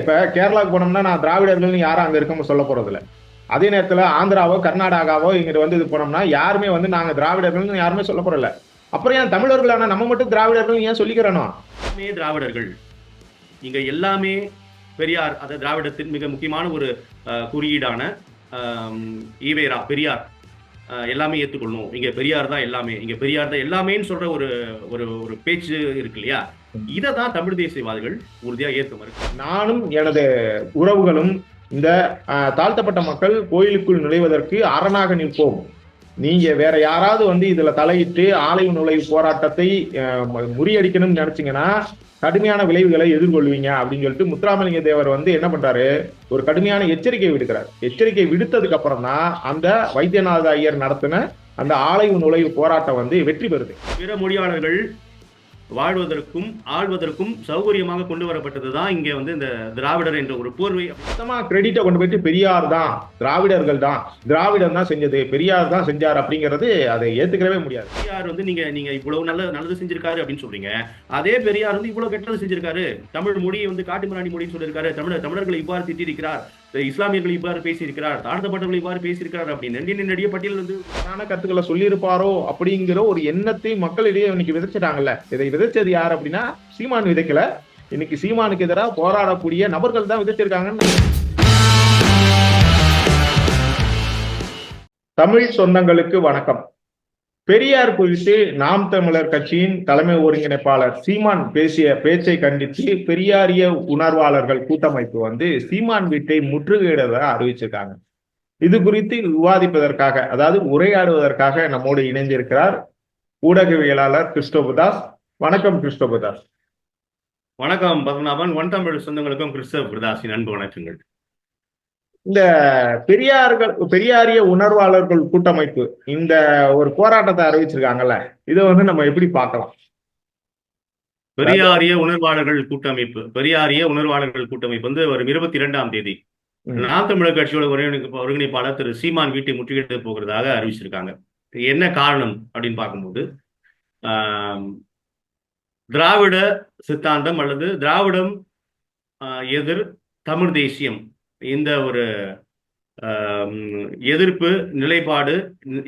இப்ப கேரளாவுக்கு போனோம்னா நான் திராவிடர்கள்னு யாரும் அங்க இருக்கவங்க சொல்ல போறது அதே நேரத்துல ஆந்திராவோ கர்நாடகாவோ இங்கிட்டு வந்து இது போனோம்னா யாருமே வந்து நாங்க திராவிடர்கள்னு யாருமே சொல்ல போறதில்ல. அப்புறம் ஏன் தமிழர்களான நம்ம மட்டும் திராவிடர்கள் ஏன் சொல்லிக்கிறோம் திராவிடர்கள். இங்க எல்லாமே பெரியார் அது திராவிடத்தின் மிக முக்கியமான ஒரு அஹ், குறியீடான ஈவேரா பெரியார். எல்லாமே ஏற்றுக்கொள்ளணும் இங்க பெரியார் தான் எல்லாமே. இங்க பெரியார் தான் எல்லாமேன்னு சொல்ற ஒரு ஒரு ஒரு பேச்சு இருக்கு இல்லையா? இதை தான் தமிழ் தேசியவாதிகள் உறுதியா ஏற்க மறுக்க நானும் எனது உறவுகளும் இந்த தாழ்த்தப்பட்ட மக்கள் கோயிலுக்குள் நுழைவதற்கு அரணாக நிற்போம். நீங்க வேற யாராவது வந்து இதுல தலையிட்டு ஆலய நுழைவு போராட்டத்தை முறியடிக்கணும்னு நினைச்சீங்கன்னா கடுமையான விளைவுகளை எதிர்கொள்வீங்க அப்படின்னு சொல்லிட்டு முத்துராமலிங்க தேவர் வந்து என்ன பண்றாரு? ஒரு கடுமையான எச்சரிக்கை விடுக்கிறார். எச்சரிக்கை விடுத்ததுக்கு அப்புறம் தான் அந்த வைத்தியநாத ஐயர் நடத்தின அந்த ஆலய நுழைவு போராட்டம் வந்து வெற்றி பெறுது. பிற மொழியாளர்கள் வாழ்வதற்கும் ஆள்வதற்கும் சௌகரியமாக கொண்டு வரப்பட்டது தான் இங்க வந்து இந்த திராவிடர் என்ற ஒரு போர்வை. மொத்தமா கிரெடிட்டை கொண்டு போயிட்டு பெரியார் தான் திராவிடர்கள் தான். திராவிடம் தான் செஞ்சது பெரியார் தான் செஞ்சார் அப்படிங்கிறது அதை ஏத்துக்கவே முடியாது. பெரியார் வந்து நீங்க நீங்க இவ்வளவு நல்ல நல்லது செஞ்சிருக்காரு அப்படின்னு சொல்றீங்க. அதே பெரியார் வந்து இவ்வளவு கெட்டது செஞ்சிருக்காரு. தமிழ் மொழியை வந்து காட்டுமிராண்டி மொழின்னு சொல்லியிருக்காரு. தமிழர் தமிழர்களை இவ்வாறு திட்டிருக்கிறார் இஸ்லாமியர்கள் இவ்வாறு பேசியிருக்கிறார் தாழ்த்தப்பட்டவர்கள் இவ்வாறு பேசியிருக்கிறார் அப்படின்னு நெடிய நெடிய பட்டியல் வந்து தவறான கருத்துக்களை சொல்லியிருப்பாரோ அப்படிங்கிற ஒரு எண்ணத்தை மக்களிடையே இன்னைக்கு விதைச்சிட்டாங்கல்ல. இதை விதைச்சது யார் அப்படின்னா சீமான் விதைக்கல. இன்னைக்கு சீமானுக்கு எதிராக போராடக்கூடிய நபர்கள் தான் விதைச்சிருக்காங்கன்னு தமிழ் சொந்தங்களுக்கு வணக்கம். பெரியார் குறித்து நாம் தமிழர் கட்சியின் தலைமை ஒருங்கிணைப்பாளர் சீமான் பேசிய பேச்சை கண்டித்து பெரியாரிய உணர்வாளர்கள் கூட்டமைப்பு வந்து சீமான் வீட்டை முற்றுகையிடுவதாக அறிவிச்சிருக்காங்க. இது குறித்து விவாதிப்பதற்காக அதாவது உரையாடுவதற்காக நம்மோடு இணைந்திருக்கிறார் ஊடகவியலாளர் கிறிஸ்டோபுதாஸ். வணக்கம் கிறிஸ்டோபுதாஸ். வணக்கம் பத்மநாபன். ஒன் தமிழ் சொந்தங்களுக்கும் கிறிஸ்தவ பிரதாசின் அன்பு வணக்கங்கள். இந்த பெரியார்கள் பெரியாரிய உணர்வாளர்கள் கூட்டமைப்பு இந்த ஒரு போராட்டத்தை அறிவிச்சிருக்காங்கல்ல இதை வந்து நம்ம எப்படி பார்க்கலாம்? பெரியாரிய உணர்வாளர்கள் கூட்டமைப்பு பெரியாரிய உணர்வாளர்கள் கூட்டமைப்பு வந்து வரும் இருபத்தி இரண்டாம் தேதி. நாம் தமிழர் கட்சியோட ஒருங்கிணைப்பு ஒருங்கிணைப்பாளர் திரு சீமான் வீட்டை முற்றுகையிட போகிறதாக அறிவிச்சிருக்காங்க. என்ன காரணம் அப்படின்னு பார்க்கும்போது திராவிட சித்தாந்தம் அல்லது திராவிடம் எதிர் தமிழ் தேசியம் இந்த ஒரு எதிர்ப்பு நிலைப்பாடு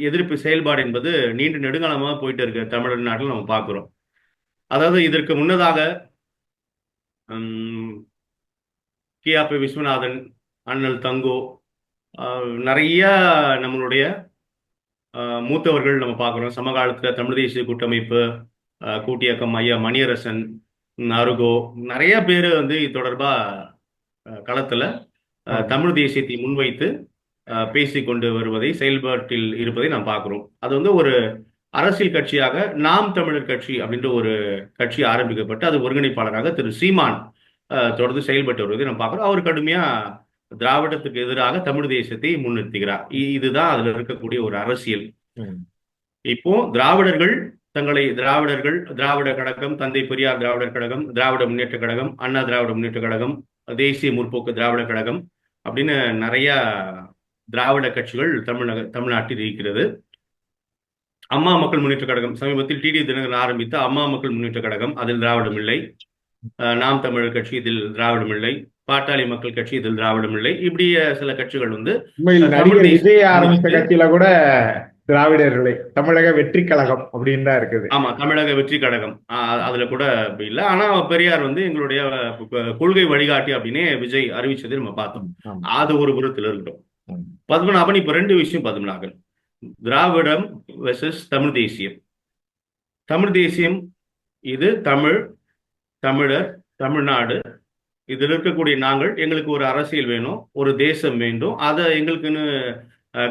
எதிர்ப்பு செயல்பாடு என்பது நீண்ட நெடுங்காலமாக போயிட்டு இருக்கு தமிழர் நாட்டில் நம்ம பார்க்குறோம். அதாவது இதற்கு முன்னதாக ம், கியாபி விஸ்வநாதன் அண்ணல் தங்கோ நிறைய நம்மளுடைய மூத்தவர்கள் நம்ம பார்க்குறோம். சமகாலத்தில் தமிழ் தேசிய கூட்டமைப்பு கூட்டியக்கம் ஐயா மணியரசன் அருகோ நிறைய பேர் வந்து இது தொடர்பாக களத்தில் தமிழ் தேசியத்தை முன்வைத்து ஆஹ், பேசிக் கொண்டு வருவதை செயல்பாட்டில் இருப்பதை நாம் பார்க்கிறோம். அது வந்து ஒரு அரசியல் கட்சியாக நாம் தமிழர் கட்சி அப்படின்ற ஒரு கட்சி ஆரம்பிக்கப்பட்டு அது ஒருங்கிணைப்பாளராக திரு சீமான் தொடர்ந்து செயல்பட்டு வருவதை நாம் பார்க்கிறோம். அவர் கடுமையா திராவிடத்துக்கு எதிராக தமிழ் தேசியத்தை முன்னிறுத்துகிறார். இதுதான் அதுல இருக்கக்கூடிய ஒரு அரசியல். இப்போ திராவிடர்கள் தங்களை திராவிடர்கள் திராவிட கழகம் தந்தை பெரியார் திராவிடர் கழகம் திராவிட முன்னேற்ற கழகம் அண்ணா திராவிட முன்னேற்ற கழகம் தேசிய முற்போக்கு திராவிட கழகம் அப்படின்னு நிறைய திராவிட கட்சிகள் தமிழக தமிழ்நாட்டில் இருக்கிறது. அம்மா மக்கள் முன்னேற்ற கழகம் சமீபத்தில் டிடி தினகரன் ஆரம்பித்த அம்மா மக்கள் முன்னேற்ற கழகம் அதில் திராவிடம் இல்லை. நாம் தமிழர் கட்சி இதில் திராவிடம் இல்லை. பாட்டாளி மக்கள் கட்சி இதில் திராவிடம் இல்லை. இப்படி அஹ், சில கட்சிகள் வந்து கட்சியில கூட திராவிடர்களே தமிழக வெற்றி கழகம் அப்படின்னு தான் இருக்குது. ஆமா தமிழக வெற்றி கழகம். அதுல கூட இல்லை. ஆனா பெரியார் வந்து எங்களுடைய கொள்கை வழிகாட்டி அப்படின்னே விஜய் அறிவிச்சதை நம்ம பார்த்தோம். அது ஒரு புறத்தில் இருக்கட்டும். பத்மநாபன் இப்ப ரெண்டு விஷயம் பத்மநாபன். திராவிடம் வெர்சஸ் தமிழ் தேசியம். தமிழ் தேசியம் இது தமிழ் தமிழர் தமிழ்நாடு. இதில் இருக்கக்கூடிய நாங்கள் எங்களுக்கு ஒரு அரசியல் வேணும் ஒரு தேசம் வேண்டும். அதை எங்களுக்குன்னு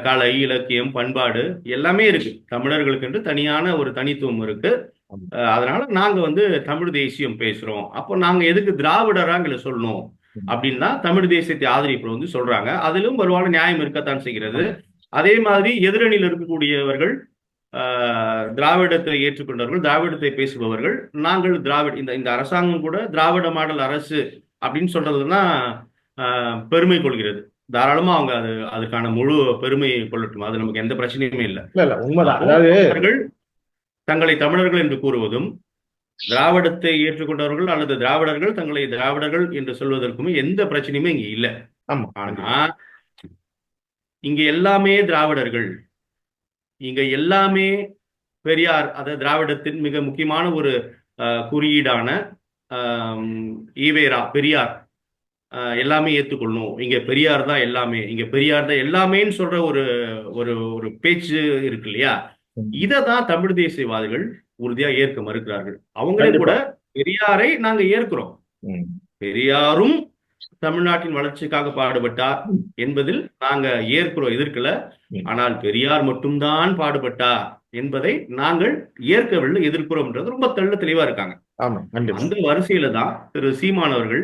கலை இலக்கியம் பண்பாடு எல்லாமே இருக்கு. தமிழர்களுக்கு என்று தனியான ஒரு தனித்துவம் இருக்கு. அதனால நாங்க வந்து தமிழ் தேசியம் பேசுறோம். அப்போ நாங்க எதுக்கு திராவிடராங்களை சொல்லணும் அப்படின்னா தமிழ் தேசியத்தை ஆதரிப்பு வந்து சொல்றாங்க. அதிலும் வருவான நியாயம் இருக்கத்தான் செய்கிறது. அதே மாதிரி எதிரணியில் இருக்கக்கூடியவர்கள் திராவிடத்தை ஏற்றுக்கொண்டவர்கள் திராவிடத்தை பேசுபவர்கள் நாங்கள் திராவிட இந்த இந்த அரசாங்கம் கூட திராவிட மாடல் அரசு அப்படின்னு சொல்றதுதான் பெருமை கொள்கிறது. தாராளமா அவங்க அது அதுக்கான முழு பெருமையை கொள்ளட்டும். அது நமக்கு எந்த பிரச்சனையுமே இல்லை. இல்ல உண்மைதான். அதாவது தங்களை தமிழர்கள் என்று கூறுவதும் திராவிடத்தை ஏற்றுக்கொண்டவர்கள் அல்லது திராவிடர்கள் தங்களை திராவிடர்கள் என்று சொல்வதற்குமே எந்த பிரச்சனையுமே இங்க இல்ல. ஆனா இங்க எல்லாமே திராவிடர்கள். இங்க எல்லாமே பெரியார் அதாவது திராவிடத்தின் மிக முக்கியமான ஒரு குறியீடான ஈவேரா பெரியார். எல்லாமே ஏத்துக்கொள்ளணும் இங்க பெரியார் தான் எல்லாமே இங்க பெரியார் தான் எல்லாமேன்னு சொல்ற ஒரு ஒரு ஒரு பேச்சு இருக்கு இல்லையா. இதை தான் தமிழ் தேசியவாதிகள் உறுதியா ஏற்க மறுக்கிறார்கள் அவங்களே. கூட பெரியாரை நாங்க ஏற்கிறோம். பெரியாரும் தமிழ்நாட்டின் வளர்ச்சிக்காக பாடுபட்டார் என்பதில் நாங்க ஏற்கிறோம் எதிர்க்கல. ஆனால் பெரியார் மட்டும்தான் பாடுபட்டார் என்பதை நாங்கள் ஏற்கவில்லை எதிர்க்கிறோம்ன்றது ரொம்ப தெள்ள தெளிவா இருக்காங்க அந்த வரிசையில தான் திரு சீமான் அவர்கள்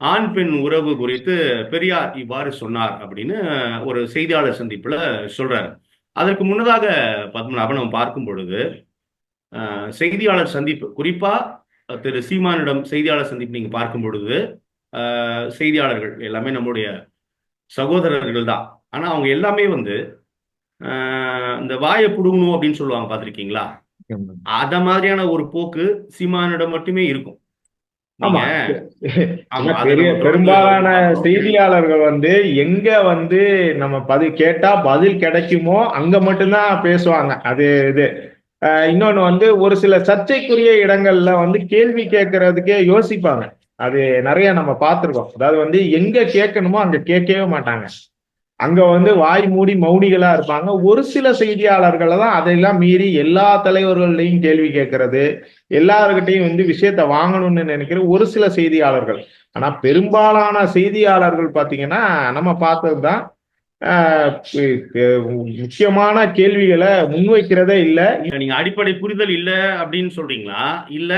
ஆண் பெண் உறவு குறித்து பெரியார் இவ்வாறு சொன்னார் அப்படின்னு ஒரு செய்தியாளர் சந்திப்புல சொல்றாரு. அதற்கு முன்னதாக பத்மநாபன் நம்ம பார்க்கும் பொழுது செய்தியாளர் சந்திப்பு குறிப்பா திரு சீமானிடம் செய்தியாளர் சந்திப்பு நீங்க பார்க்கும் பொழுது செய்தியாளர்கள் எல்லாமே நம்முடைய சகோதரர்கள் தான். ஆனா அவங்க எல்லாமே வந்து இந்த வாயை புடுங்கணும் அப்படின்னு சொல்லுவாங்க பார்த்திருக்கீங்களா. அத மாதிரியான ஒரு போக்கு சீமானிடம் மட்டுமே இருக்கும். பெரும்பாலான. செய்தியாளர்கள் வந்து எங்க வந்து நம்ம பதில் கேட்டா பதில் கிடைக்குமோ அங்க மட்டும்தான் பேசுவாங்க. அது இது. இன்னொன்னு வந்து ஒரு சில சர்ச்சைக்குரிய இடங்கள்ல வந்து கேள்வி கேட்கறதுக்கே யோசிப்பாங்க. அது நிறைய நம்ம பார்த்திருக்கோம். அதாவது வந்து எங்க கேட்கணுமோ அங்க கேட்கவே மாட்டாங்க. அங்க வந்து வாய் மூடி மௌனிகளா இருப்பாங்க. ஒரு சில செய்தியாளர்களை தான் அதையெல்லாம் மீறி எல்லா தலைவர்கள்டையும் கேள்வி கேட்கறது. எல்லாருக்கிட்டையும் வந்து விஷயத்த வாங்கணும்னு நினைக்கிற ஒரு சில செய்தியாளர்கள். ஆனா பெரும்பாலான செய்தியாளர்கள் பாத்தீங்கன்னா நம்ம பார்த்ததுதான் தான் முக்கியமான கேள்விகளை முன்வைக்கிறதே இல்லை. நீங்க அடிப்படை புரிதல் இல்லை அப்படின்னு சொல்றீங்களா? இல்ல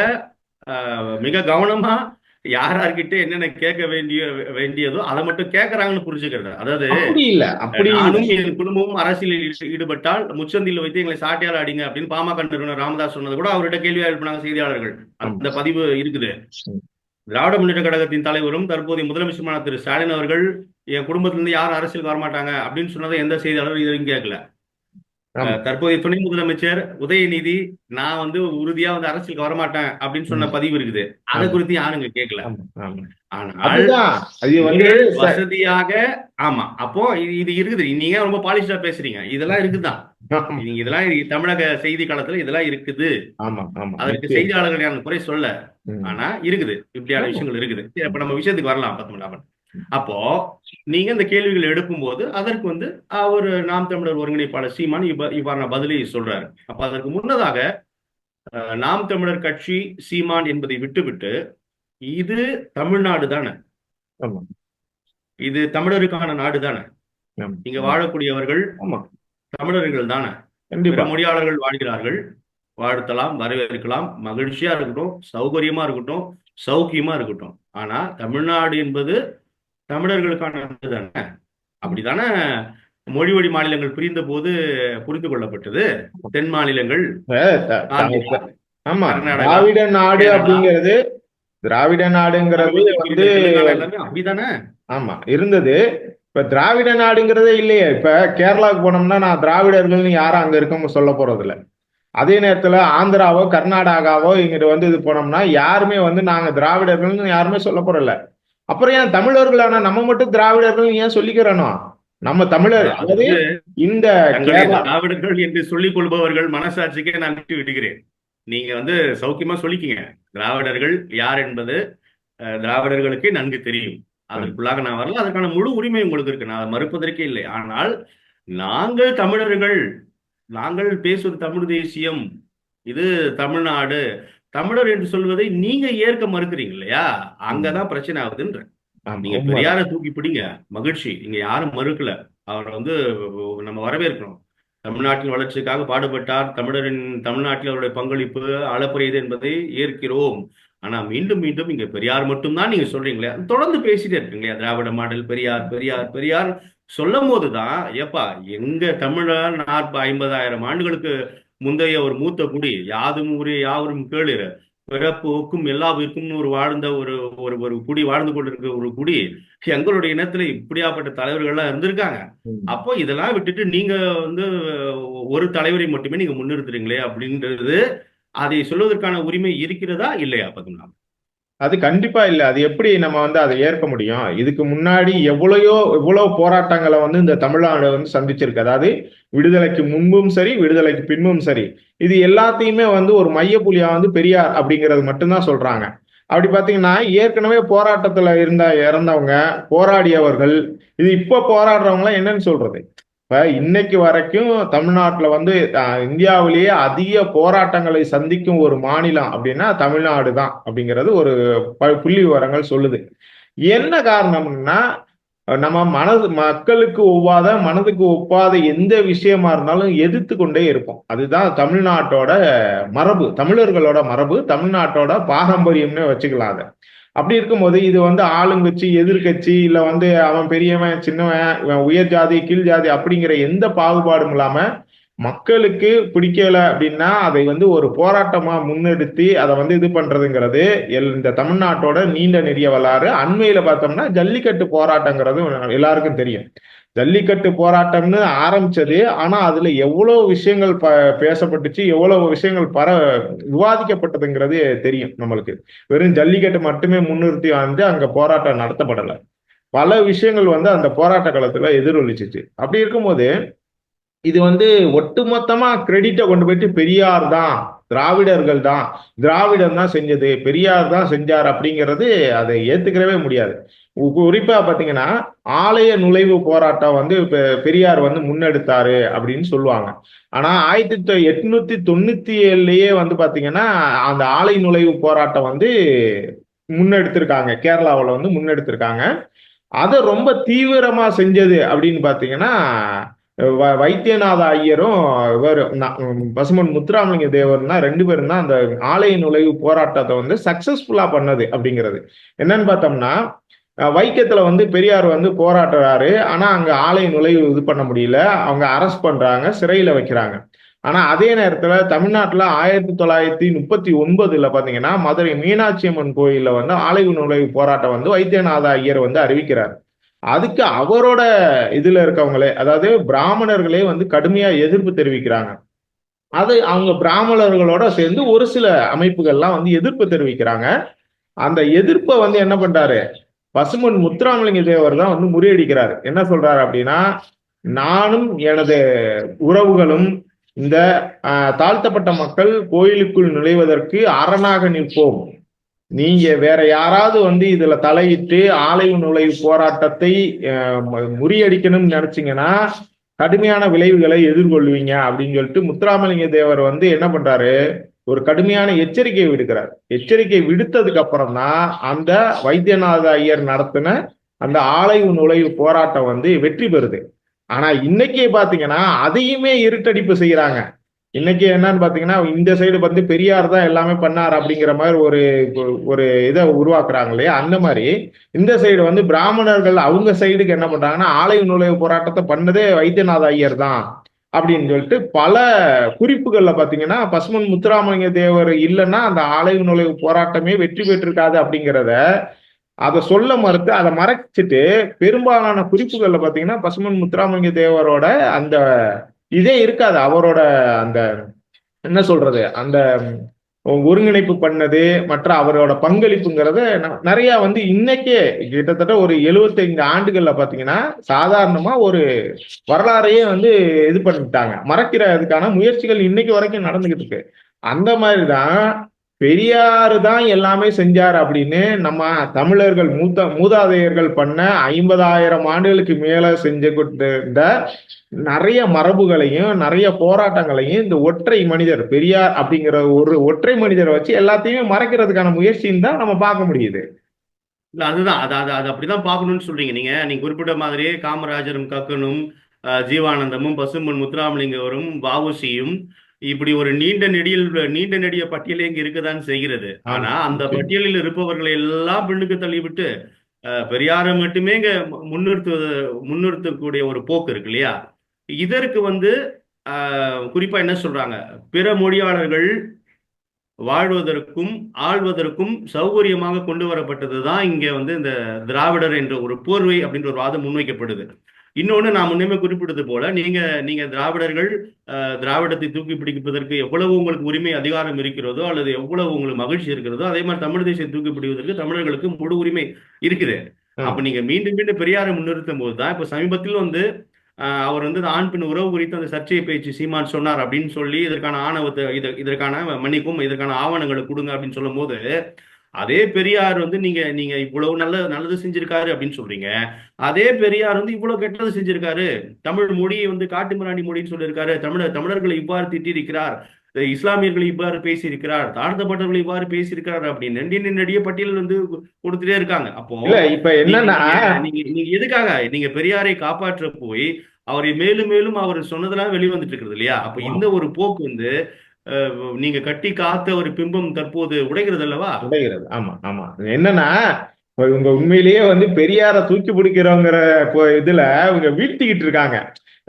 மிக கவனமா யார் யார்கிட்ட என்னென்ன கேட்க வேண்டிய வேண்டியதோ அதை மட்டும் கேட்கறாங்கன்னு புரிஞ்சுக்கிறது அதாவது அப்படி இல்ல அப்படி நானும் என் குடும்பமும் அரசியலில் ஈடு- ஈடுபட்டால் முச்சந்தியில் வைத்து எங்களை சாட்டியால் அடிங்க அப்படின்னு பாமக நிறுவனர் ராமதாஸ் சொன்னது கூட அவர்கிட்ட கேள்வியா எழுப்பினாங்க செய்தியாளர்கள். அந்த பதிவு இருக்குது. திராவிட முன்னேற்ற கழகத்தின் தலைவரும் தற்போதைய முதலமைச்சருமான திரு ஸ்டாலின் அவர்கள் என் குடும்பத்திலிருந்து யாரும் அரசியலுக்கு வரமாட்டாங்க அப்படின்னு சொன்னதை எந்த செய்தியாளரும் இதுவரைக்கும் கேட்கல. தற்போதைய துணை முதலமைச்சர் உதயநிதி நான் வந்து உறுதியா வந்து அரசியலுக்கு வரமாட்டேன் அப்படின்னு சொன்ன பதிவு இருக்குது. அதை. குறித்து யாரும் இங்க கேட்கல. ஆனால் அது வந்து வசதியாக ஆமா. அப்போ இது இருக்குது. நீங்க ரொம்ப பாலிஷ்டா பேசுறீங்க? இதெல்லாம் இருக்குதான். நீங்க இதெல்லாம் தமிழக செய்தி களத்துல இதெல்லாம் இருக்குது. ஆமா ஆமா. அதற்கு செய்தியாளர்கள் குறை சொல்ல. ஆனா இருக்குது. இப்படியான. விஷயங்கள் இருக்குது. அப்ப நம்ம விஷயத்துக்கு வரலாம் பத்மநாபன் அப்போ நீங்க இந்த கேள்விகள் எடுக்கும்போது அதற்கு வந்து அவர் நாம் தமிழர் ஒருங்கிணைப்பாளர் சீமான் இவ்வ இவ்வாறான பதிலை சொல்றாரு. அப்ப அதற்கு முன்னதாக நாம் தமிழர் கட்சி சீமான் என்பதை விட்டுவிட்டு இது தமிழ்நாடு தானே. இது தமிழருக்கான நாடு தானே. இங்க வாழக்கூடியவர்கள் ஆமா. தமிழர்கள் தானே? மொழியாளர்கள் வாழ்கிறார்கள். வாழ்த்தலாம் வரவேற்கலாம். மகிழ்ச்சியா இருக்கட்டும் சௌகரியமா இருக்கட்டும் சௌக்கியமா இருக்கட்டும். ஆனா தமிழ்நாடு என்பது தமிழர்களுக்கான நாடு தானே அப்படிதானே மொழி வழி மாநிலங்கள் பிரிந்த போது புரிந்து கொள்ளப்பட்டது. தென் மாநிலங்கள். ஆமா. திராவிட நாடு அப்படிங்கிறது திராவிட நாடுங்கிறது வந்து அப்படிதானே ஆமா இருந்தது. இப்ப திராவிட நாடுங்கிறதே இல்லையே. இப்ப கேரளாவுக்கு போனோம்னா நான் திராவிடர்கள்னு யாரும் அங்க இருக்கவங்க சொல்ல போறது இல்ல அதே நேரத்துல ஆந்திராவோ கர்நாடகாவோ இங்கிட்டு வந்து இது போனோம்னா யாருமே வந்து நாங்க திராவிடர்கள்னு யாருமே சொல்ல போறதில்ல. அப்புறம் ஏன் தமிழர்களான நம்ம மட்டும் திராவிடர்கள் ஏன் சொல்லிக்கிறோம் நம்ம தமிழர் அது அதாவது இந்த திராவிடர்கள் என்று சொல்லிக் கொள்பவர்கள் மனசாட்சிக்கே நான் விட்டு விடுகிறேன். நீங்க வந்து சௌக்கியமா சொல்லிக்கிங்க. திராவிடர்கள் யார் என்பது திராவிடர்களுக்கே நன்கு தெரியும். அதற்குள்ளாக நான் வரல. அதற்கான முழு உரிமை உங்களுக்கு இருக்கு. நான் மறுப்பதற்கே இல்லை. ஆனால் நாங்கள் தமிழர்கள் நாங்கள் பேசுவது தமிழ் தேசியம். இது தமிழ்நாடு. தமிழர் என்று சொல்வதை நீங்க ஏற்க மறுக்கிறீங்க இல்லையா? அங்கதான் பிரச்சனை ஆகுதுன்ற. நீங்க. பெரியாரை தூக்கி பிடிங்க மகிழ்ச்சி. இங்க யாரும் மறுக்கல. அவரை வந்து நம்ம வரவேற்கணும் தமிழ்நாட்டின் வளர்ச்சிக்காக பாடுபட்டார். தமிழரின் தமிழ்நாட்டில் அவருடைய பங்களிப்பு அளப்பரியது என்பதை ஏற்கிறோம். ஆனா மீண்டும் மீண்டும் இங்க பெரியார் மட்டும்தான் நீங்க சொல்றீங்களே தொடர்ந்து பேசிட்டே இருக்கீங்களே திராவிட மாடல் பெரியார் பெரியார் பெரியார் சொல்லும் போதுதான் ஏப்பா எங்க தமிழர் நாற்ப ஐம்பதாயிரம் ஆண்டுகளுக்கு முந்தைய ஒரு மூத்த குடி யாதும் ஊரே யாவரும் கேளிர் பிறப்பு ஒக்கும் எல்லா ஒரு வாழ்ந்த ஒரு ஒரு ஒரு குடி வாழ்ந்து கொண்டிருக்க ஒரு குடி. எங்களுடைய இனத்துல இப்படியாப்பட்ட தலைவர்கள்லாம் இருந்திருக்காங்க. அப்போ இதெல்லாம் விட்டுட்டு நீங்க வந்து ஒரு தலைவரை மட்டுமே நீங்க முன்னிறுத்துறீங்களே அப்படின்றது அதை சொல்வதற்கான உரிமை இருக்கிறதா இல்லையா பத்மநாபன்? அது கண்டிப்பா இல்ல. அது எப்படி நம்ம வந்து அதை ஏற்க முடியும்? இதுக்கு முன்னாடி எவ்வளையோ எவ்வளவு போராட்டங்களை வந்து இந்த தமிழ்நாடு வந்து சந்திச்சிருக்கு. அதாவது விடுதலைக்கு முன்பும் சரி விடுதலைக்கு பின்பும் சரி. இது எல்லாத்தையுமே வந்து ஒரு மையப்புள்ளியா வந்து பெரியார் அப்படிங்கிறது மட்டும்தான் சொல்றாங்க. அப்படி பாத்தீங்கன்னா ஏற்கனவே போராட்டத்துல இருந்த இறந்தவங்க போராடியவர்கள் இது இப்ப போராடுறவங்களாம் என்னன்னு சொல்றது? இப்ப இன்னைக்கு வரைக்கும் தமிழ்நாட்டுல வந்து இந்தியாவிலேயே அதிக போராட்டங்களை சந்திக்கும் ஒரு மாநிலம் அப்படின்னா தமிழ்நாடு தான் அப்படிங்கிறது ஒரு ப- புள்ளி விவரங்கள் சொல்லுது. என்ன காரணம்னா நம்ம மனது மக்களுக்கு ஒவ்வாத மனதுக்கு ஒப்பாத எந்த விஷயமா இருந்தாலும் எதிர்த்து கொண்டே இருப்போம். அதுதான் தமிழ்நாட்டோட மரபு தமிழர்களோட மரபு தமிழ்நாட்டோட பாரம்பரியம்னு வச்சுக்கலாம் அதை. அப்படி இருக்கும்போது இது வந்து ஆளுங்கட்சி எதிர்க்கட்சி இல்ல வந்து அவன் பெரியவன் சின்னவன் இவன் உயர் ஜாதி கீழ் ஜாதி அப்படிங்கிற எந்த பாகுபாடும் இல்லாம மக்களுக்கு பிடிக்கல அப்படின்னா அதை வந்து ஒரு போராட்டமா முன்னெடுத்து அதை வந்து இது பண்றதுங்கிறது எல்- இந்த தமிழ்நாட்டோட நீண்ட நெறிய வரலாறு. அண்மையில பார்த்தோம்னா ஜல்லிக்கட்டு போராட்டங்கிறது எல்லாருக்கும் தெரியும். ஜல்லிக்கட்டு போராட்டம்னு ஆரம்பிச்சது ஆனா அதுல எவ்வளவு விஷயங்கள் ப பேசப்பட்டுச்சு எவ்வளவு விஷயங்கள் பர விவாதிக்கப்பட்டதுங்கிறது தெரியும் நம்மளுக்கு. வெறும் ஜல்லிக்கட்டு மட்டுமே முன்னிறுத்தி வந்து அங்க போராட்டம் நடத்தப்படலை. பல விஷயங்கள் வந்து அந்த போராட்ட காலத்துல எதிரொலிச்சிச்சு. அப்படி இருக்கும்போது இது வந்து ஒட்டுமொத்தமா கிரெடிட்டை கொண்டு போயிட்டு பெரியார் தான் திராவிடர்கள் தான். திராவிடம் தான் செஞ்சது பெரியார் தான் செஞ்சார் அப்படிங்கிறது அதை ஏத்துக்கிறவே முடியாது. குறிப்பா பாத்தீங்கன்னா ஆலய நுழைவு போராட்டம் வந்து பெரியார் வந்து முன்னெடுத்தாரு அப்படின்னு சொல்லுவாங்க. ஆனா ஆயிரத்தி எட்நூத்தி தொண்ணூத்தி ஏழுலயே வந்து பாத்தீங்கன்னா அந்த ஆலை நுழைவு போராட்டம் வந்து முன்னெடுத்திருக்காங்க. கேரளாவில் வந்து முன்னெடுத்திருக்காங்க. அதை ரொம்ப தீவிரமா செஞ்சது அப்படின்னு பாத்தீங்கன்னா வைத்தியநாத ஐயரும் இவர் பசுமன் முத்துராமலிங்க தேவர்னா ரெண்டு பேரும் தான் அந்த ஆலய நுழைவு போராட்டத்தை வந்து சக்சஸ்ஃபுல்லா பண்ணது அப்படிங்கிறது. என்னன்னு பார்த்தோம்னா வைக்கத்துல வந்து பெரியார் வந்து போராடுறாரு. ஆனா அங்க ஆலய நுழைவு இது பண்ண முடியல. அவங்க அரெஸ்ட் பண்றாங்க சிறையில வைக்கிறாங்க. ஆனா அதே நேரத்துல தமிழ்நாட்டுல ஆயிரத்தி தொள்ளாயிரத்தி முப்பத்தி ஒன்பதுல பாத்தீங்கன்னா மதுரை மீனாட்சி அம்மன் கோயில்ல வந்து ஆலய நுழைவு போராட்டம் வந்து வைத்தியநாத ஐயர் வந்து அறிவிக்கிறார். அதுக்கு அவரோட இதுல இருக்கவங்களே அதாவது பிராமணர்களே வந்து கடுமையா எதிர்ப்பு தெரிவிக்கிறாங்க. அது அவங்க பிராமணர்களோட சேர்ந்து ஒரு சில அமைப்புகள்லாம் வந்து எதிர்ப்பு தெரிவிக்கிறாங்க. அந்த எதிர்ப்பை வந்து என்ன பண்றாரு? பசுமன் முத்துராமலிங்க தேவர் தான் வந்து முறியடிக்கிறாரு. என்ன சொல்றாரு அப்படின்னா நானும் எனது உறவுகளும் இந்த தாழ்த்தப்பட்ட மக்கள் கோயிலுக்குள் நுழைவதற்கு அரணாக நிற்போம். நீங்க வேற யாராவது வந்து இதுல தலையிட்டு ஆலய நுழைவு போராட்டத்தை முறியடிக்கணும்னு நினைச்சீங்கன்னா கடுமையான விளைவுகளை எதிர்கொள்வீங்க அப்படின்னு சொல்லிட்டு முத்துராமலிங்க தேவர் வந்து என்ன பண்றாரு? ஒரு கடுமையான எச்சரிக்கை விடுக்கிறார். எச்சரிக்கை விடுத்ததுக்கு அப்புறம் தான் அந்த வைத்தியநாத ஐயர் நடத்தின அந்த ஆலய நுழைவு போராட்டம் வந்து வெற்றி பெறுது. ஆனா இன்னைக்கு பாத்தீங்கன்னா அதையுமே இருட்டடிப்பு செய்யறாங்க. இன்னைக்கு என்னன்னு பாத்தீங்கன்னா இந்த சைடு வந்து பெரியார் தான் எல்லாமே பண்ணார் அப்படிங்கிற மாதிரி ஒரு ஒரு இதை உருவாக்குறாங்க இல்லையா? அந்த மாதிரி இந்த சைடு வந்து பிராமணர்கள் அவங்க சைடுக்கு என்ன பண்றாங்கன்னா ஆலய நுழைவு போராட்டத்தை பண்ணதே வைத்தியநாத ஐயர் தான் அப்படின்னு சொல்லிட்டு பல குறிப்புகள்ல பாத்தீங்கன்னா பசுமன் முத்துராமலிங்க தேவர் இல்லைன்னா அந்த ஆலய நுழைவு போராட்டமே வெற்றி பெற்றிருக்காது அப்படிங்கிறத அதை சொல்ல மறுத்து அதை மறைச்சிட்டு பெரும்பாலான குறிப்புகள்ல பாத்தீங்கன்னா பசுமன் முத்துராமலிங்க தேவரோட அந்த இதே இருக்காது. அவரோட அந்த என்ன சொல்றது? அந்த ஒருங்கிணைப்பு பண்ணது மற்ற அவரோட பங்களிப்புங்கிறத நிறைய வந்து இன்னைக்கே கிட்டத்தட்ட ஒரு 75 ஆண்டுகள்ல பாத்தீங்கன்னா சாதாரணமா ஒரு வரலாறையே வந்து இது பண்ணிட்டாங்க. மறக்கிறதுக்கான முயற்சிகள் இன்னைக்கு வரைக்கும் நடந்துகிட்டு இருக்கு. அந்த மாதிரிதான் பெரியாரு தான் எல்லாமே செஞ்சார் அப்படின்னு நம்ம தமிழர்கள் மூத்த மூதாதையர்கள் பண்ண ஐம்பதாயிரம் ஆண்டுகளுக்கு மேல செஞ்சு கொண்ட நிறைய மரபுகளையும் நிறைய போராட்டங்களையும் இந்த ஒற்றை மனிதர் பெரியார் அப்படிங்கிற ஒரு ஒற்றை மனிதரை வச்சு எல்லாத்தையுமே மறைக்கிறதுக்கான முயற்சின்னு தான் நம்ம பார்க்க முடியுது. இல்ல அதுதான். அது அது அது அப்படிதான் பார்க்கணும்னு சொல்றீங்க. நீங்க நீங்க குறிப்பிட்ட மாதிரியே காமராஜரும் கக்கனும் ஜீவானந்தமும் பசும்பன் முத்துராமலிங்கவரும் பாவுசியும் இப்படி ஒரு நீண்ட நெடியில் நீண்ட நெடிய பட்டியலே இங்க இருக்கதான் செய்கிறது. ஆனா அந்த. பட்டியலில் இருப்பவர்களை எல்லாம் பின்னுக்கு தள்ளிவிட்டு பெரியாரை மட்டுமே இங்க முன்னிறுத்து முன்னிறுத்தக்கூடிய ஒரு போக்கு இருக்கு இல்லையா? இதற்கு வந்து குறிப்பா என்ன சொல்றாங்க? பிற மொழியாளர்கள் வாழ்வதற்கும் ஆள்வதற்கும் சௌகரியமாக கொண்டு வரப்பட்டது தான் இங்கே வந்து இந்த திராவிடர் என்ற ஒரு போர்வை அப்படின்ற ஒரு வாதம் முன்வைக்கப்படுது. இன்னொன்னு நான் முன்னமே குறிப்பிட்டது போல நீங்க நீங்க திராவிடர்கள் திராவிடத்தை தூக்கி பிடிப்பதற்கு எவ்வளவு உங்களுக்கு உரிமை அதிகாரம் இருக்கிறதோ அல்லது எவ்வளவு உங்களுக்கு மகிழ்ச்சி இருக்கிறதோ அதே மாதிரி தமிழ் தேசியத்தை தூக்கி பிடிப்பதற்கு தமிழர்களுக்கு முழு உரிமை இருக்குது. அப்ப நீங்க மீண்டும் மீண்டும் பெரியாரை முன்னிறுத்தும் போது தான் இப்ப சமீபத்தில் வந்து அவர் வந்து ஆண் பெண் உறவு குறித்து அந்த சர்ச்சையை பேச்சு சீமான் சொன்னார் அப்படின்னு சொல்லி இதற்கான ஆணவத்தை இது இதற்கான மன்னிப்பும் இதற்கான ஆவணங்களை கொடுங்க அப்படின்னு சொல்லும் போது அதே பெரியார் வந்து நீங்க நீங்க இவ்வளவு நல்ல நல்லது செஞ்சிருக்காரு அப்படின்னு சொல்றீங்க. அதே பெரியார் வந்து இவ்வளவு கெட்டது செஞ்சிருக்காரு. தமிழ் மொழியை வந்து காட்டுமிராண்டி மொழின்னு சொல்லியிருக்காரு. தமிழர் தமிழர்களை இவ்வாறு திட்டியிருக்கிறார். இஸ்லாமியர்களை இவ்வாறு பேசியிருக்கிறார். தாழ்த்தப்பட்டவர்களை இவ்வாறு பேசியிருக்கிறார் அப்படின்னு நெண்டிய நெடிய பட்டியல் வந்து கொடுத்துட்டே இருக்காங்க. அப்போ இப்ப என்னன்னா நீங்க- நீங்க எதுக்காக? நீங்க பெரியாரை காப்பாற்ற போய் அவரை மேலும் மேலும் அவர் சொன்னதெல்லாம் வெளிவந்துட்டு இருக்கிறது இல்லையா? அப்ப இந்த ஒரு போக்கு வந்து நீங்க கட்டி காத்த ஒரு பிம்பம் தற்போது உடைகிறது அல்லவா? உடைகிறது. ஆமா ஆமா. என்னன்னா இவங்க உண்மையிலேயே வந்து பெரியார தூக்கி பிடிக்கிறவங்கிற இதுல இவங்க வீழ்த்திக்கிட்டு இருக்காங்க.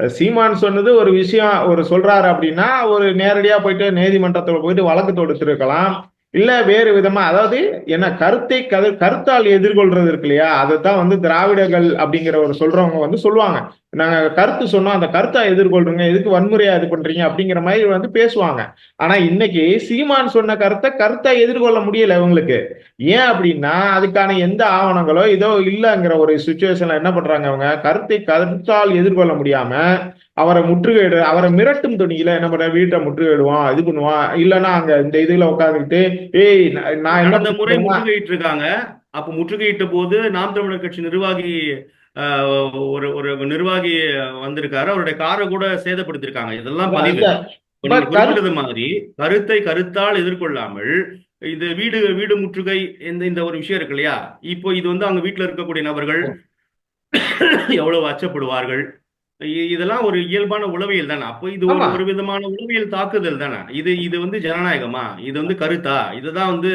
சீமான் சொன்னது ஒரு விஷயம் ஒரு சொல்றாரு அப்படின்னா ஒரு நேரடியா போயிட்டு நீதிமன்றத்துல போயிட்டு வழக்கு தொடுத்திருக்கலாம். இல்ல வேறு விதமா அதாவது என்ன கருத்தை கத கருத்தால் எதிர்கொள்றது இருக்கு இல்லையா? அதைத்தான் வந்து திராவிடர்கள் அப்படிங்கிற ஒரு சொல்றவங்க வந்து சொல்லுவாங்க. நாங்க கருத்து சொன்னோம் அந்த கருத்தை எதிர்கொள்றீங்க எதுக்கு வன்முறையா இது பண்றீங்க அப்படிங்கிற மாதிரி வந்து பேசுவாங்க. ஆனா இன்னைக்கு சீமான் சொன்ன கருத்தை கருத்தா எதிர்கொள்ள முடியல இவங்களுக்கு. ஏன் அப்படின்னா அதுக்கான எந்த ஆவணங்களோ இதோ இல்லைங்கிற ஒரு சுச்சுவேஷன்ல என்ன பண்றாங்க அவங்க கருத்தை கருத்தால் எதிர்கொள்ள முடியாம அவரை முற்றுகையிடு அவரை மிரட்டும் துணியில என்ன பண்ற வீட்டை முற்றுகையிடுவான் இது பண்ணுவான். இல்லைன்னா அங்க இந்த இதுல உட்காந்துக்கிட்டு ஏய் நான் என்ன முறை முற்றுகையிட்டு இருக்காங்க அப்ப முற்றுகையிட்ட போது நாம் தமிழர் கட்சி நிர்வாகி ஒரு ஒரு நிர்வாகி வந்திருக்காரு. அவருடைய காரை கூட சேதப்படுத்திருக்காங்க இதெல்லாம் பதிவு. மாதிரி கருத்தை கருத்தால் எதிர்கொள்ளாமல் இது வீடு வீடு முற்றுகை இந்த இந்த ஒரு விஷயம் இருக்கு இல்லையா? இப்போ இது வந்து அவங்க வீட்டுல இருக்கக்கூடிய நபர்கள் எவ்வளவு அச்சப்படுவார்கள்? இதெல்லாம் ஒரு இயல்பான உளவியல் தானே. அப்போ இது ஒரு. ஒரு விதமான உளவியல் தாக்குதல் தானே. இது இது வந்து ஜனநாயகமா? இது வந்து கருத்தா? இதுதான் வந்து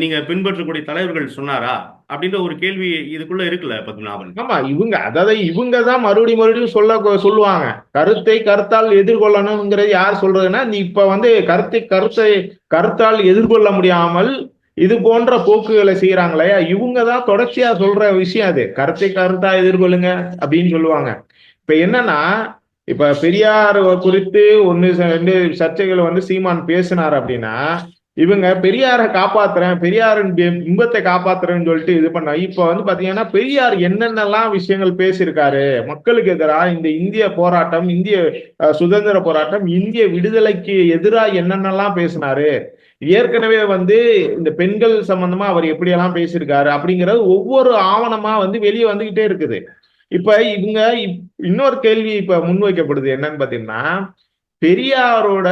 நீங்க பின்பற்றக்கூடிய தலைவர்கள் சொன்னாரா? அப்படின்ற ஒரு கேள்வி இதுக்குள்ள இருக்குல்ல பத்மநாபன். ஆமா இவங்க அதாவது இவங்க தான் மறுபடியும் மறுபடியும் சொல்ல சொல்லுவாங்க. கருத்தை கருத்தால் எதிர்கொள்ளணுங்கிறது யார் சொல்றதுன்னா நீ இப்ப வந்து கருத்தை கருத்தை கருத்தால் எதிர்கொள்ள முடியாமல் இது போன்ற போக்குகளை செய்யறாங்களே இவங்க தான் தொடர்ச்சியா சொல்ற விஷயம் அது. கருத்தை கருத்தா எதிர்கொள்ளுங்க அப்படின்னு சொல்லுவாங்க. இப்ப என்னன்னா இப்ப பெரியார் குறித்து ஒன்னு ச- ரெண்டு சர்ச்சைகள் வந்து சீமான் பேசினார் அப்படின்னா இவங்க பெரியாரை காப்பாத்துறேன் பெரியாரின் இன்பத்தை காப்பாத்துறேன்னு சொல்லிட்டு இது பண்ண இப்ப வந்து பாத்தீங்கன்னா பெரியார் என்னென்னலாம் விஷயங்கள் பேசியிருக்காரு மக்களுக்கு எதிராக இந்த இந்திய போராட்டம் இந்திய சுதந்திர போராட்டம் இந்திய விடுதலைக்கு எதிராக என்னென்னலாம் பேசினாரு ஏற்கனவே வந்து இந்த பெண்கள் சம்பந்தமா அவர் எப்படியெல்லாம் பேசியிருக்காரு அப்படிங்கிறது ஒவ்வொரு ஆவணமா வந்து வெளியே வந்துகிட்டே இருக்குது. இப்ப இவங்க இப்- இன்னொரு கேள்வி இப்ப முன்வைக்கப்படுது என்னன்னு பாத்தீங்கன்னா பெரியாரோட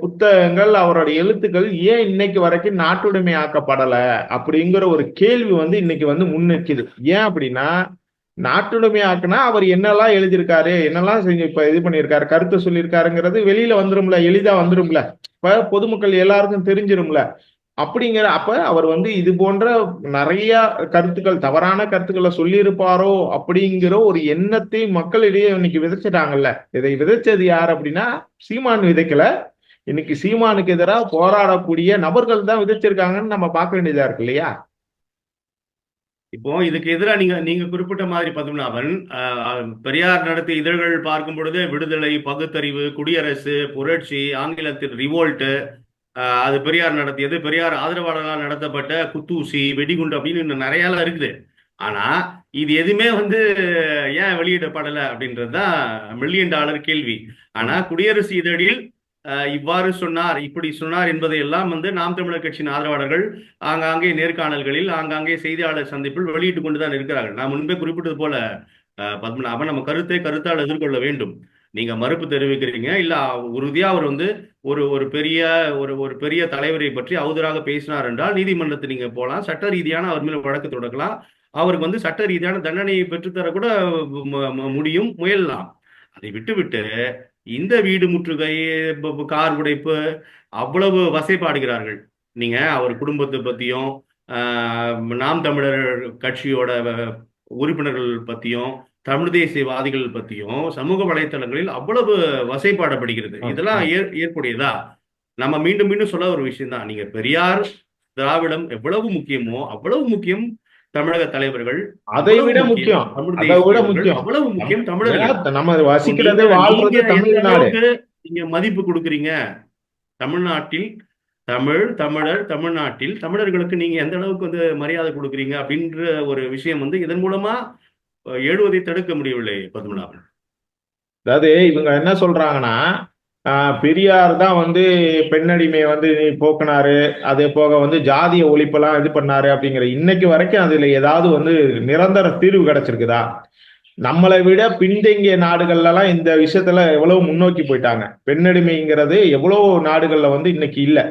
புத்தகங்கள் அவரோட எழுத்துக்கள் ஏன் இன்னைக்கு வரைக்கும் நாட்டுடைமை ஆக்கப்படல அப்படிங்கிற ஒரு கேள்வி வந்து இன்னைக்கு வந்து முன்னிற்குது ஏன் அப்படின்னா நாட்டுடைமை ஆக்குனா அவர் என்னெல்லாம் எழுதியிருக்காரு என்னெல்லாம் செஞ்சு இப்ப இது பண்ணியிருக்காரு கருத்தை சொல்லியிருக்காருங்கிறது வெளியில வந்துரும்ல எளிதா வந்துரும்ல. பொதுமக்கள் எல்லாருக்கும் தெரிஞ்சிரும்ல. அப்படிங்கிற அப்ப அவர் வந்து இது போன்ற நிறைய கருத்துக்கள் தவறான கருத்துக்களை சொல்லியிருப்பாரோ அப்படிங்கிற ஒரு எண்ணத்தை மக்களிடையே இன்னைக்கு விதைச்சிட்டாங்கல்ல. இதை விதைச்சது யார் அப்படின்னா சீமான் விதைக்கல. இன்னைக்கு சீமானுக்கு எதிராக போராடக்கூடிய நபர்கள் தான் விதைச்சிருக்காங்கன்னு நம்ம பார்க்க வேண்டியதா இருக்கு இல்லையா? இப்போ இதுக்கு எதிராக நீங்க நீங்க குறிப்பிட்ட மாதிரி பத்மநாபன் பெரியார் நடத்திய இதழ்கள் பார்க்கும் பொழுது விடுதலை பகுத்தறிவு குடியரசு புரட்சி ஆங்கிலத்தில் ரிவோல்ட்டு அது பெரியார் நடத்தியது. பெரியார் ஆதரவாளர்களால் நடத்தப்பட்ட குத்தூசி வெடிகுண்டு அப்படின்னு இன்னும் நிறையாலாம் இருக்குது. ஆனா இது எதுவுமே வந்து ஏன் வெளியிடப்படல அப்படின்றதுதான் மில்லியன் டாலர் கேள்வி. ஆனா குடியரசு இதழில் இவ்வாறு சொன்னார். இப்படி சொன்னார் என்பதை எல்லாம் வந்து நாம் தமிழர் கட்சியின் ஆதரவாளர்கள் ஆங்காங்கே நேர்காணல்களில் ஆங்காங்கே செய்தியாளர் சந்திப்பில் வெளியிட்டுக் கொண்டுதான் இருக்கிறார்கள். நான் முன்பே குறிப்பிட்டது போல பத்மநாபன் நம்ம கருத்தை கருத்தால் எதிர்கொள்ள வேண்டும். நீங்க மறுப்பு தெரிவிக்கிறீங்க இல்ல உறுதியா அவர் வந்து ஒரு ஒரு பெரிய ஒரு ஒரு பெரிய தலைவரை பற்றி அவதூறாக பேசினார் என்றால் நீதிமன்றத்தை நீங்க போகலாம் சட்ட ரீதியான அவர் மேல வழக்கு தொடக்கலாம். அவருக்கு வந்து சட்ட ரீதியான தண்டனையை பெற்றுத்தர கூட முடியும் முயலலாம். அதை விட்டுவிட்டு இந்த வீடு முற்றுகை கார் உடைப்பு அவ்வளவு வசைப்பாடுகிறார்கள் நீங்க அவர் குடும்பத்தை பத்தியும் நாம் தமிழர் கட்சியோட உறுப்பினர்கள் பத்தியும் தமிழ் தேசியவாதிகள் பத்தியும் சமூக வலைத்தளங்களில் அவ்வளவு வசைப்பாடப்படுகிறது இதெல்லாம். ஏற்- ஏற்புடையதா? நம்ம மீண்டும் மீண்டும் சொல்ல ஒரு விஷயம் தான் நீங்க பெரியார் திராவிடம் எவ்வளவு முக்கியமோ அவ்வளவு முக்கியம் தமிழக தலைவர்கள் அதை விட முக்கியம் தமிழ் அதை விட தேசியர்கள் முக்கியம். அவ்வளவு முக்கியம் தமிழர்கள். நம்ம வசிக்கிறது நீங்க- மதிப்பு கொடுக்குறீங்க? தமிழ்நாட்டில் தமிழ் தமிழர் தமிழ்நாட்டில் தமிழர்களுக்கு நீங்க எந்த அளவுக்கு வந்து மரியாதை கொடுக்குறீங்க? அப்படின்ற ஒரு விஷயம் வந்து இதன் மூலமா எழுவதை தடுக்க முடியவில்லை பத்மநாபன். அதாவது இவங்க என்ன சொல்றாங்கன்னா பெரியார் தான் வந்து பெண்ணடிமையை வந்து போக்குனாரு அதே போக வந்து ஜாதிய ஒழிப்பெல்லாம் இது பண்ணாரு அப்படிங்கிற இன்னைக்கு வரைக்கும் அதுல ஏதாவது வந்து நிரந்தர தீர்வு கிடைச்சிருக்குதா? நம்மளை விட பின்தங்கிய நாடுகள்லாம் இந்த விஷயத்துல எவ்வளவு முன்னோக்கி போயிட்டாங்க. பெண்ணடிமைங்கிறது எவ்வளவு நாடுகள்ல வந்து இன்னைக்கு இல்லை.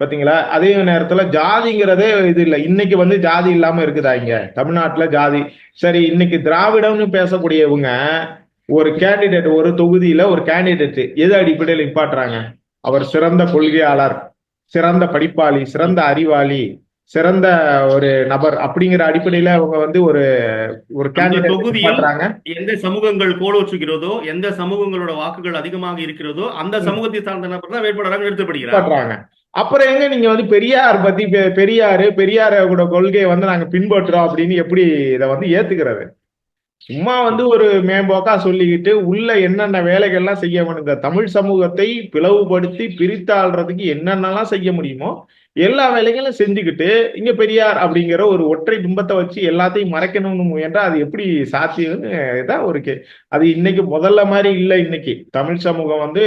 பாத்தீங்களா? அதே நேரத்துல ஜாதிங்கிறதே இது இல்லை. இன்னைக்கு வந்து ஜாதி இல்லாம இருக்குதா இங்க? தமிழ்நாட்டுல ஜாதி. சரி இன்னைக்கு திராவிடம்னு பேசக்கூடியவங்க ஒரு கேண்டிடேட் ஒரு தொகுதியில ஒரு கேண்டிடேட் எது அடிப்படையில் நிப்பாட்டுறாங்க? அவர் சிறந்த கொள்கையாளர் சிறந்த படிப்பாளி சிறந்த அறிவாளி சிறந்த ஒரு நபர் அப்படிங்கிற அடிப்படையில அவங்க வந்து ஒரு ஒரு நிப்பாட்டுறாங்க. எந்த சமூகங்கள் கோலோச்சுகிறதோ எந்த சமூகங்களோட வாக்குகள் அதிகமாக இருக்கிறதோ அந்த சமூகத்தை சார்ந்த நபர் தான் வேட்பாளராக நிறுத்தப்படுகிறார். அப்புறம் எங்க நீங்க வந்து பெரியார் பத்தி பெ- பெரியாரு பெரியாரோட கொள்கையை வந்து நாங்க பின்பற்றுறோம் அப்படின்னு எப்படி இதை வந்து ஏத்துக்கிறது? சும்மா வந்து ஒரு மேம்போக்கா சொல்லிக்கிட்டு உள்ள என்னென்ன வேலைகள்லாம் செய்ய வேணும் இந்த தமிழ் சமூகத்தை பிளவுபடுத்தி பிரித்தாள்றதுக்கு என்னென்னலாம் செய்ய முடியுமோ எல்லா வேலைகளும் செஞ்சுக்கிட்டு இங்க பெரியார் அப்படிங்கிற ஒரு ஒற்றை பிம்பத்தை வச்சு எல்லாத்தையும் மறைக்கணும்னு முயன்றா அது எப்படி சாத்தியம்னு இதான் ஒரு கே அது இன்னைக்கு முதல்ல மாதிரி இல்லை இன்னைக்கு. தமிழ் சமூகம் வந்து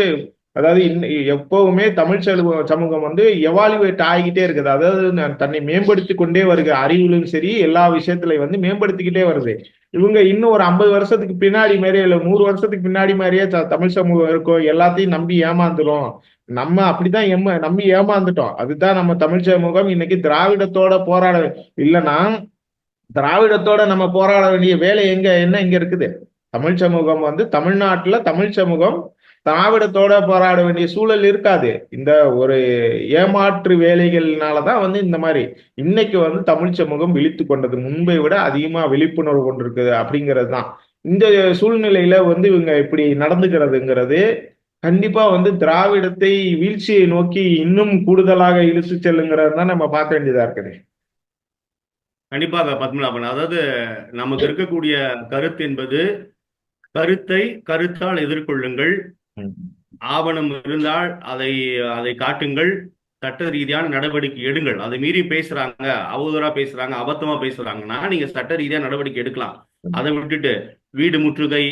அதாவது எப்பவுமே தமிழ் செலவு- சமூகம் வந்து எவாலுவேட் ஆகிக்கிட்டே இருக்குது. அதாவது தன்னை மேம்படுத்தி கொண்டே வருகிற அறிவிலும் சரி எல்லா விஷயத்திலையும் வந்து மேம்படுத்திக்கிட்டே வருது. இவங்க இன்னும் ஒரு ஐம்பது வருஷத்துக்கு பின்னாடி மாதிரியே இல்லை நூறு வருஷத்துக்கு பின்னாடி மாதிரியே த- தமிழ் சமூகம் இருக்கும் எல்லாத்தையும் நம்பி ஏமாந்துரும். நம்ம அப்படிதான் ஏமா நம்பி ஏமாந்துட்டோம். அதுதான் நம்ம தமிழ் சமூகம் இன்னைக்கு திராவிடத்தோட போராட இல்லைன்னா திராவிடத்தோட நம்ம போராட வேண்டிய வேலை எங்க என்ன இங்க இருக்குது? தமிழ் சமூகம் வந்து தமிழ்நாட்டுல தமிழ் சமூகம் திராவிடத்தோட போராட வேண்டிய சூழல் இருக்காது. இந்த ஒரு ஏமாற்று வேலைகள்னாலதான் வந்து இந்த மாதிரி இன்னைக்கு வந்து தமிழ் சமூகம் விழித்து கொண்டது. முன்பை விட அதிகமா விழிப்புணர்வு கொண்டிருக்குது அப்படிங்கிறது தான் இந்த சூழ்நிலையில வந்து இவங்க இப்படி நடந்துக்கிறதுங்கிறது கண்டிப்பா வந்து திராவிடத்தை வீழ்ச்சியை நோக்கி இன்னும் கூடுதலாக இழுத்து செல்லுங்கிறது தான் நம்ம பார்க்க வேண்டியதா இருக்குது. கண்டிப்பாக பத்மநாபன். அதாவது நமக்கு இருக்கக்கூடிய கருத்து என்பது கருத்தை கருத்தால் எதிர்கொள்ளுங்கள் ஆவணம் இருந்தால் அதை அதை காட்டுங்கள். சட்ட ரீதியான நடவடிக்கை எடுங்கள். அதை மீறி பேசுறாங்க அவதூறா பேசுறாங்க அபத்தமா பேசுறாங்கன்னா நீங்க சட்ட ரீதியா நடவடிக்கை எடுக்கலாம். அதை விட்டுட்டு வீடு முற்றுகை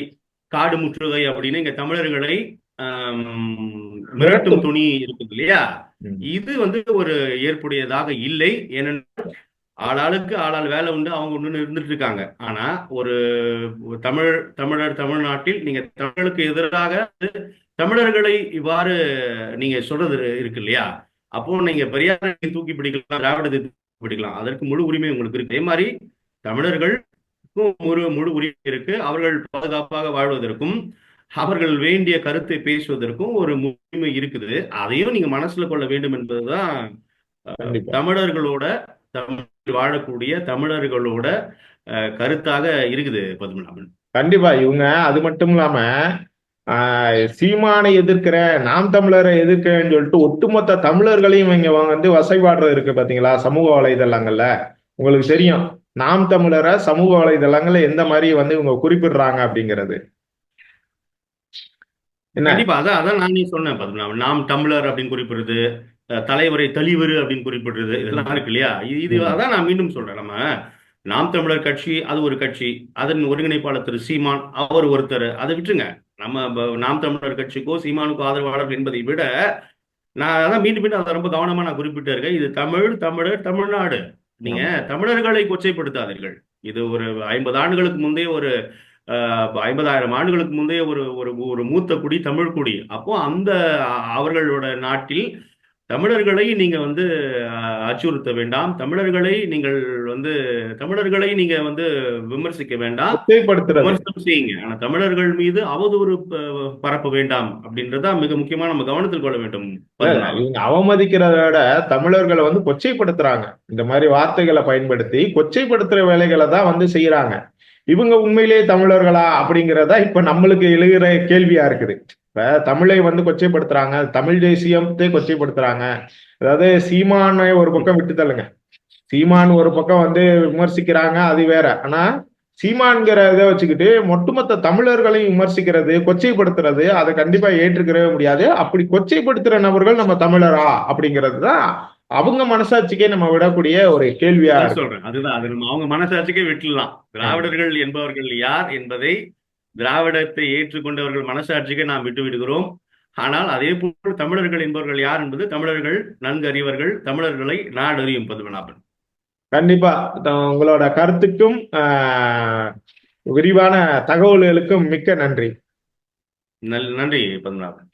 காடு முற்றுகை அப்படின்னு இங்க தமிழர்களை மிரட்டும் துணி இருக்குது இல்லையா. இது வந்து ஒரு ஏற்புடையதாக இல்லை. ஏனென்றால் ஆளாளுக்கு ஆளாள் வேலை உண்டு அவங்க ஒன்று இருந்துட்டு இருக்காங்க. ஆனா ஒரு தமிழ் தமிழர் தமிழ்நாட்டில் நீங்க தமிழுக்கு எதிராக தமிழர்களை இவ்வாறு நீங்க சொல்றது இருக்கு இல்லையா? அப்போ நீங்க பெரியாரை தூக்கி பிடிக்கலாம் திராவிடத்தை தூக்கி பிடிக்கலாம். அதற்கு முழு உரிமை உங்களுக்கு இருக்கு. அதே மாதிரி தமிழர்களுக்கும் ஒரு முழு உரிமை இருக்கு. அவர்கள் பாதுகாப்பாக வாழ்வதற்கும் அவர்கள் வேண்டிய கருத்தை பேசுவதற்கும் ஒரு உரிமை இருக்குது. அதையும் நீங்க மனசுல கொள்ள வேண்டும் என்பதுதான். தமிழர்களோட தமிழ் வாழக்கூடிய தமிழர்களோட கருத்தாக இருக்குது பத்மநாபன். கண்டிப்பா இவங்க அது மட்டும் இல்லாம சீமானை எதிர்க்கிற நாம் தமிழரை எதிர்க்கிறேன்னு சொல்லிட்டு ஒட்டுமொத்த தமிழர்களையும் இங்க வந்து வசைபாடுறது இருக்கு பாத்தீங்களா? சமூக வலைதளங்கள்ல. உங்களுக்கு தெரியும் நாம் தமிழரை சமூக வலைதளங்கள்ல எந்த மாதிரி வந்து இவங்க குறிப்பிடுறாங்க அப்படிங்கிறது. கண்டிப்பா அதான் அதான் நானே சொன்னேன் பத்மநாபன். நாம் தமிழர் அப்படின்னு குறிப்பிடுறது தலைவரை தலிவரு அப்படின்னு குறிப்பிடுறது இதெல்லாம் இருக்கு இல்லையா? இது. அதான் நான் மீண்டும் சொல்றேன். நம்ம நாம் தமிழர் கட்சி அது ஒரு கட்சி அதன் ஒருங்கிணைப்பாளர் திரு சீமான் அவர் ஒருத்தர். அதை விட்டுருங்க. நம்ம நாம் தமிழர் கட்சிக்கோ சீமானுக்கோ ஆதரவாளர் என்பதை விட நான் அதான் மீண்டும் மீண்டும் அதை ரொம்ப கவனமா நான் குறிப்பிட்டு இருக்கேன். இது தமிழ் தமிழர் தமிழ்நாடு. நீங்க தமிழர்களை கொச்சைப்படுத்தாதீர்கள். இது ஒரு ஐம்பது ஆண்டுகளுக்கு முந்தைய ஒரு ஐம்பதாயிரம் ஆண்டுகளுக்கு முந்தைய ஒரு ஒரு மூத்த குடி தமிழ் குடி. அப்போ அந்த அவர்களோட நாட்டில் தமிழர்களை நீங்க வந்து அச்சுறுத்த வேண்டாம். தமிழர்களை நீங்கள் வந்து தமிழர்களை நீங்க வந்து விமர்சிக்க வேண்டாம். விமர்சனம் செய்யுங்க. ஆனா தமிழர்கள் மீது அவதூறு பரப்ப வேண்டாம் அப்படின்றதா மிக முக்கியமா நம்ம கவனத்தில் கொள்ள வேண்டும். இவங்க அவமதிக்கிறத விட தமிழர்களை வந்து கொச்சைப்படுத்துறாங்க. இந்த மாதிரி வார்த்தைகளை பயன்படுத்தி கொச்சைப்படுத்துற வேலைகளை தான் வந்து செய்யறாங்க இவங்க உண்மையிலேயே தமிழர்களா அப்படிங்கிறதா இப்ப நம்மளுக்கு எழுகிற கேள்வியா இருக்குது. இப்ப தமிழை வந்து கொச்சைப்படுத்துறாங்க தமிழ் தேசியத்தை கொச்சைப்படுத்துறாங்க. அதாவது சீமானை ஒரு பக்கம் விட்டு தள்ளுங்க. சீமான் ஒரு பக்கம் வந்து விமர்சிக்கிறாங்க அது வேற. ஆனா சீமான்கிற இதை வச்சுக்கிட்டு ஒட்டுமொத்த தமிழர்களையும் விமர்சிக்கிறது கொச்சைப்படுத்துறது அதை கண்டிப்பா ஏற்றுக்கவே முடியாது. அப்படி கொச்சைப்படுத்துற நபர்கள் நம்ம தமிழரா அப்படிங்கிறது தான் அவங்க மனசாட்சிக்கே நம்ம விடக்கூடிய ஒரு கேள்வியா சொல்றேன். அதுதான். அது அவங்க மனசாட்சிக்கே விட்டுலாம் திராவிடர்கள் என்பவர்கள் யார் என்பதை திராவிடத்தை ஏற்றுக்கொண்டவர்கள் மனசாட்சிக்கு நாம் விட்டு விடுகிறோம். ஆனால் அதே போல் தமிழர்கள் என்பவர்கள் யார் என்பது தமிழர்கள் நன்கு அறிவர்கள் தமிழர்களை நாடறியும் பதுமநாபன். கண்டிப்பா. உங்களோட கருத்துக்கும் விரிவான தகவல்களுக்கும் மிக்க நன்றி. நன்றி பத்மநாபன்.